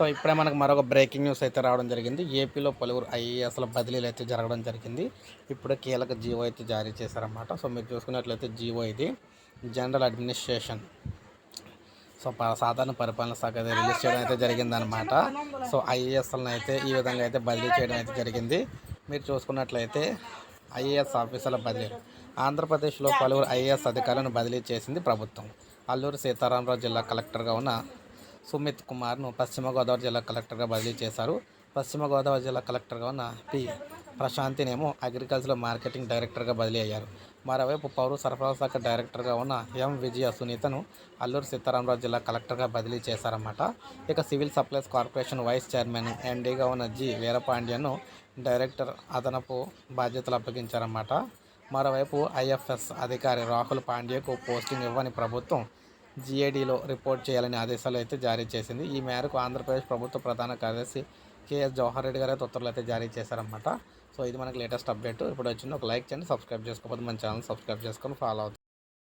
So ఇప్పుడే మనకు మరొక బ్రేకింగ్ న్యూస్ అయితే రావడం జరిగింది. ఏపీలో పలువురు ఐఏఎస్ల బదిలీలు అయితే జరగడం జరిగింది. ఇప్పుడే కీలక జీవో అయితే జారీ చేశారన్నమాట. సో మీరు చూసుకున్నట్లయితే జీవో ఇది జనరల్ అడ్మినిస్ట్రేషన్. సో ప- సాధారణ పరిపాలన శాఖ అయితే రిలీజ్ చేయడం అయితే జరిగిందనమాట సో ఐఏఎస్లను అయితే ఈ విధంగా అయితే బదిలీ చేయడం అయితే జరిగింది. మీరు చూసుకున్నట్లయితే ఐఏఎస్ ఆఫీసర్ల బదిలీ. ఆంధ్రప్రదేశ్లో పలువురు ఐఏఎస్ అధికారులను బదిలీ చేసింది ప్రభుత్వం. అల్లూరు సీతారామరాజు జిల్లా కలెక్టర్గా ఉన్న సుమిత్ కుమార్ను పశ్చిమ గోదావరి జిల్లా కలెక్టర్గా బదిలీ చేశారు. పశ్చిమ గోదావరి జిల్లా కలెక్టర్గా ఉన్న పి. ప్రశాంతినేమో అగ్రికల్చర్ మార్కెటింగ్ డైరెక్టర్గా బదిలీ అయ్యారు. మరోవైపు పౌర సరఫరా శాఖ డైరెక్టర్గా ఉన్న ఎం. విజయ సునీతను అల్లూరు సీతారామరాజు జిల్లా కలెక్టర్గా బదిలీ చేశారన్నమాట. ఇక civil supplies corporation vice chairman ఎండీగా ఉన్న జి. వీరపాండ్యను డైరెక్టర్ అదనపు బాధ్యతలు అప్పగించారన్నమాట. మరోవైపు ఐఎఫ్ఎస్ అధికారి రాహుల్ పాండ్యకు పోస్టింగ్ ఇవ్వని ప్రభుత్వం జీఏడీలో రిపోర్ట్ చేయాలని ఆదేశాలు అయితే జారీ చేసింది. ఈ మేరకు ఆంధ్రప్రదేశ్ ప్రభుత్వ ప్రధాన కార్యదర్శి కేఎస్ జవహర్ రెడ్డి గారు అయితే ఉత్తర్వులు అయితే జారీ చేశారన్నమాట. సో ఇది మనకి లేటెస్ట్ అప్డేట్. ఇప్పుడు వచ్చింది ఒక లైక్ చేయండి సబ్స్క్రైబ్ చేసుకోకపోతే మన ఛానల్ సబ్స్క్రైబ్ చేసుకొని ఫాలో అవుతుంది